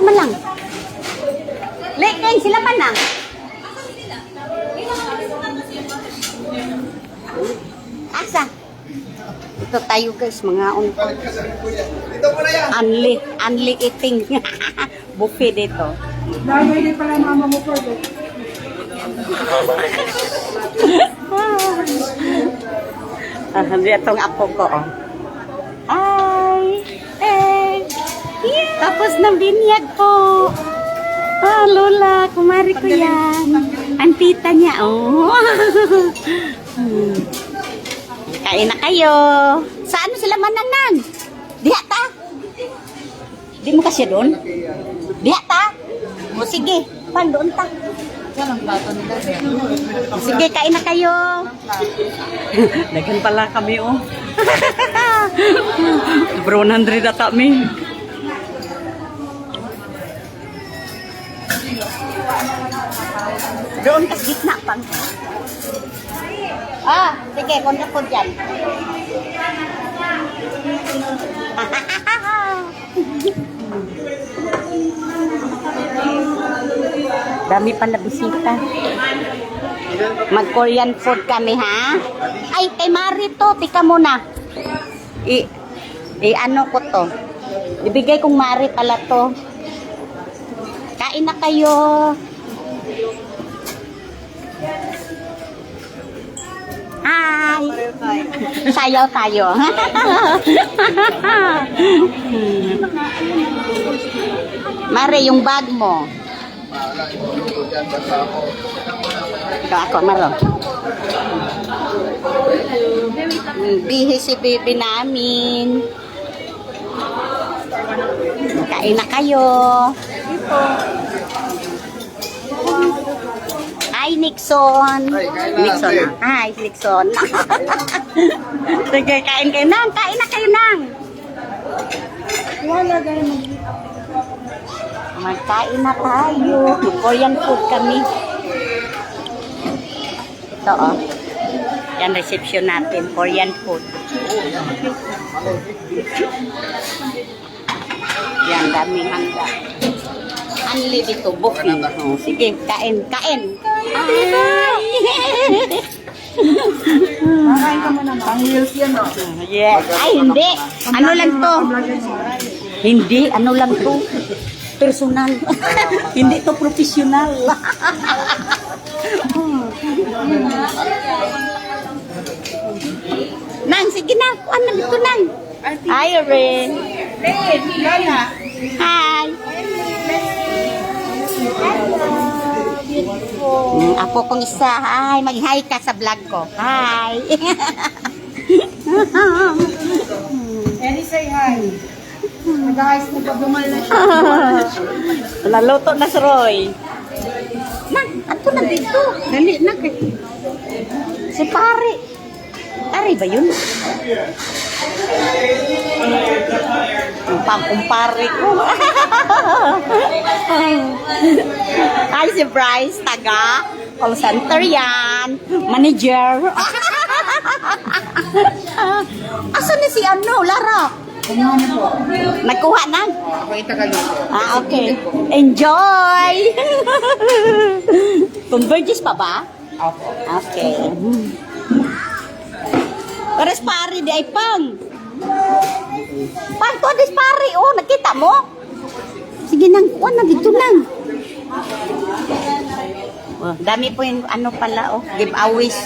man lang. Lekeng sila man lang. Asa? Ito tayo guys, mga un Dito mo na yan. unli, unli eating. Buffet dito. Dahil hindi pala mama mo po. Ah, itong apo ko, oh. Tapos ng binyag po. Ah, Lola, kumari ko yan. Ang tita niya, oh. Hmm. Kain na kayo. Saan sila mananan? Diha ta? Di mo kasi doon? Diha ta? O sige, pan doon ta. Sige, kain na kayo. Dagan pala kami, oh. Bro, 100 ata mi. Doon ka gitna pang. Ah, sige, kontra ko dyan. Dami pa na bisita. Mag-Korean food kami, ha? Ay, kay Mari to. Tika muna. I, i ano ko to? Ibigay kong Mari pala to. Kain na kayo. Hi! Sayaw tayo. Mari, yung bag mo. Ito ako, Maro. Bihi si baby namin. Kain na kayo. Hi, Nixon. Na, Nixon. ate. Hi, Nixon. Sige, kain kayo nang. Kain na kayo nang. Wala ganun. Magkain na tayo. Korean food kami. Ito oh. Yan reception natin. Korean food. Yan, daming mangga. Unli dito, buffet. Oh, sige, kain, kain. Ay! Makain ka mo naman. Pang reels yan, no? yes. Ay, hindi. Ano lang to? Hindi, ano lang to? Personal. hindi to professional. nang, sige na. Ano dito, Nang? Hi, Ren. Hi. Ako kong isa. Hi, mag-hi ka sa vlog ko. Hi. Eddie, say hi. Nag-ayos na pa bumal na siya. Naluto na si Roy. Nang, ato na dito. Dali na. Si pare. Pare ba yun? Ang pangkumpare ko. Ay, si Bryce, taga call center yan. Manager. Asan na si ano, Lara? Kumuha na po. Nagkuha na? Ako itagalito. Ah, okay. Enjoy! Converges pa ba? Ako. Okay. Pares pare di ay pang. Pang to pare oh, nakita mo? Sige nang, kuha na dito nang. Oh, dami po yung ano pala oh, giveaways.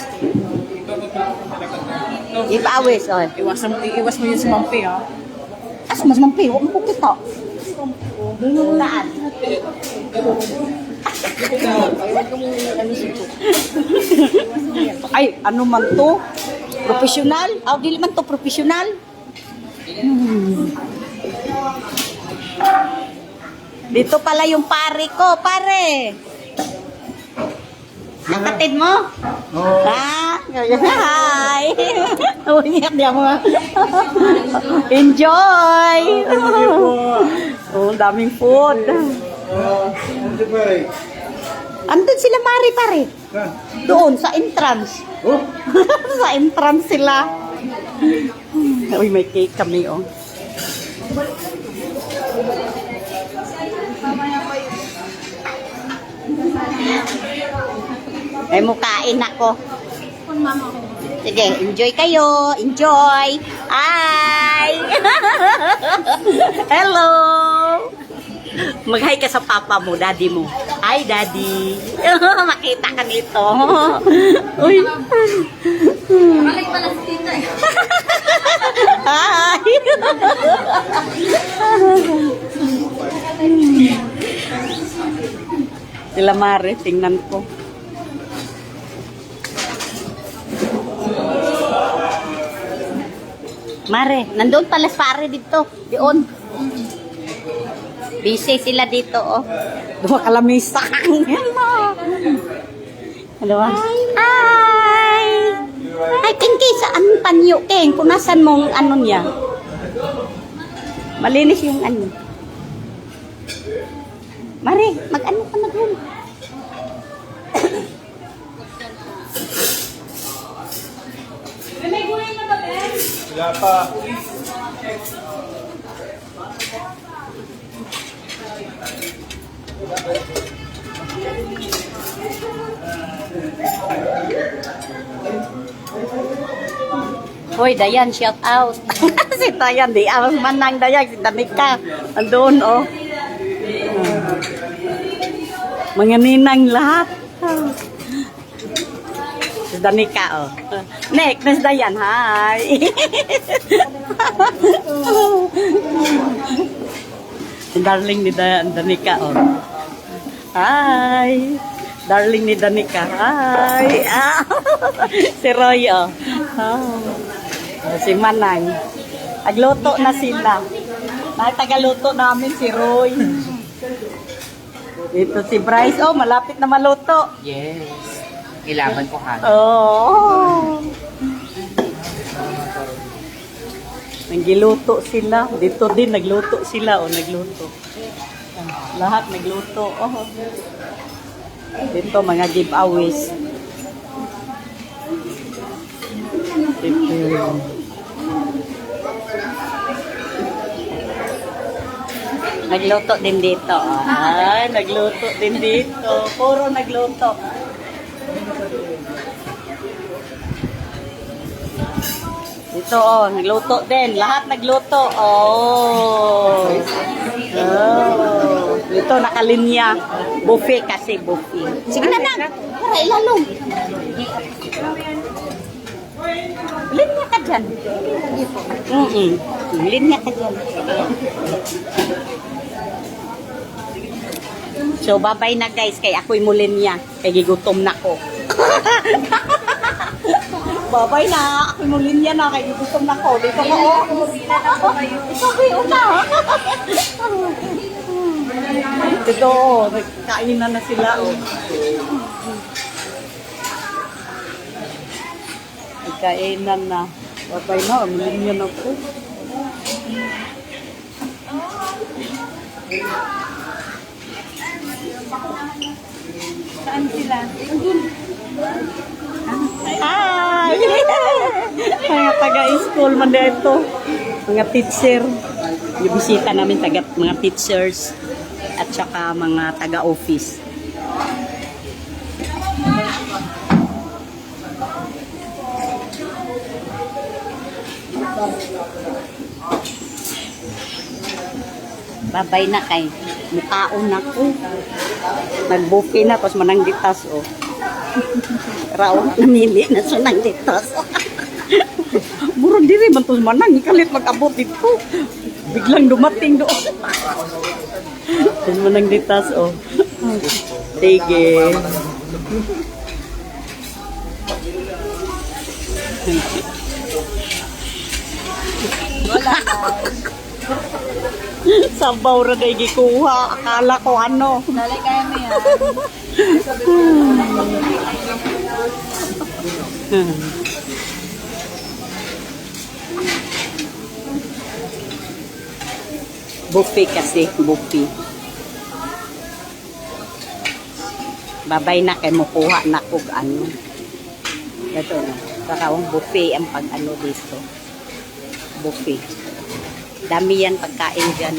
Giveaways oh. Iwas, iwas mo yun si Mampi, ha? As mas mampi, huwag mo kita. Saan? Ay, ano man to? Professional? Ah, dili man to professional? Hmm. Dito pala yung pare ko, pare. Nakatid mo? Oo. Ha? Hi! Umiyak niya mo. Enjoy! Oh, daming food. Oh? Andun sila Mari pare. Doon sa entrance. Oh, sa entrance sila. Uy, may cake kami oh. Ay, mukain ako. Sige, enjoy kayo. Enjoy. Hi! Hello! Mag-hi ka sa papa mo, daddy mo. Hi, daddy. Makita ka nito. Uy. Balik pala si tita eh. Hi! Sila Mare, tingnan ko. Mare, nandun pala si pare dito. Diyon. Busy sila dito, oh. Dua kalamisa. Ano ba? Hi! Ay, Kengki, saan panyo, Keng? Punasan mong ano niya? Malinis yung ano. Mare, mag-ano ka mag-room? Wala pa. Hoy, Dayan, shout out. si Dayan, di awas man ng Dayan, si Danica. Andun, oh. Mga ninang lahat. Si Danica, oh. Next, Miss Dayan, hi. si darling ni da Danica, oh. Hi. Darling ni Danica. Hi. Ah. si Roy, oh. Si Manang. Agluto na sila. Natagaluto namin si Roy. Ito si Bryce. Oh, malapit na maluto. Yes. Ilaban ko ha. Oh. Nagluto sila. Dito din nagluto sila. Oh, nagluto. Lahat nagluto. Oh. Dito mga giveaways. Dito. Nagluto din dito. oh. Ay, nagluto din dito. Puro nagluto. Ito, oh, nagluto din. Lahat nagluto. Oh. Oh. Ito, nakalinya. Buffet kasi, buffet. Sige na na. Para ilalong. Linya ka dyan. Mm-mm. Linya ka dyan. So, babay na guys. Kay ako'y mulinya. Kay gigutom na ko. Babay na. Ako'y mulinya na. Kay gigutom na ko. Dito ko. Oh. Ito ko yun na. Dito, oh. Nagkainan na sila, oh. Nagkainan na. Babay na. Mulinya na ko. Saan sila? Hi! mga taga-school man dito. Mga teacher. Yung bisita namin taga, mga teachers at saka mga taga-office. Babay na kay mukhaon na ko. Nag-buffet na, tapos mananggitas, oh. Raon, namili na sa nanggitas. Murag diri man to manang, kalit mag-abot dito. Biglang dumating doon. Tapos mananggitas, oh. Sige. Sabaw ra day gikuha. Akala ko ano. Dali kaya mo yan. Buffet kasi, buffet. Babay na kay mukuha na kog ano. Ito na. Saka ang buffet ang pag ano dito. Buffet. Dami yan pagkain dyan.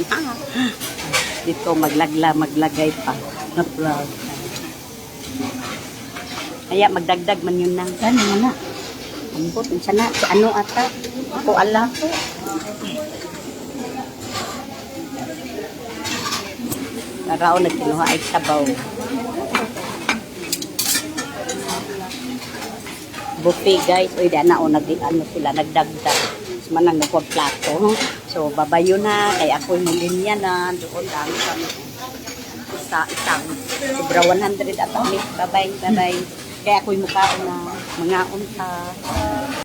Dito maglagla, maglagay pa. Na proud. Kaya magdagdag man yun na. Ano mo na? Ambot, unsa na, si ano ata? Ako ala. Narao nagkinuha ay sabaw. Buffet guys. Uy, di na o nag ano sila nagdagdag. Mas manang nagwag plato. So babayo na kay ako yung linya na doon dami kami. Isa isang sobra 100 at kami. Bye bye, bye bye. Kaya ako'y na mga unta.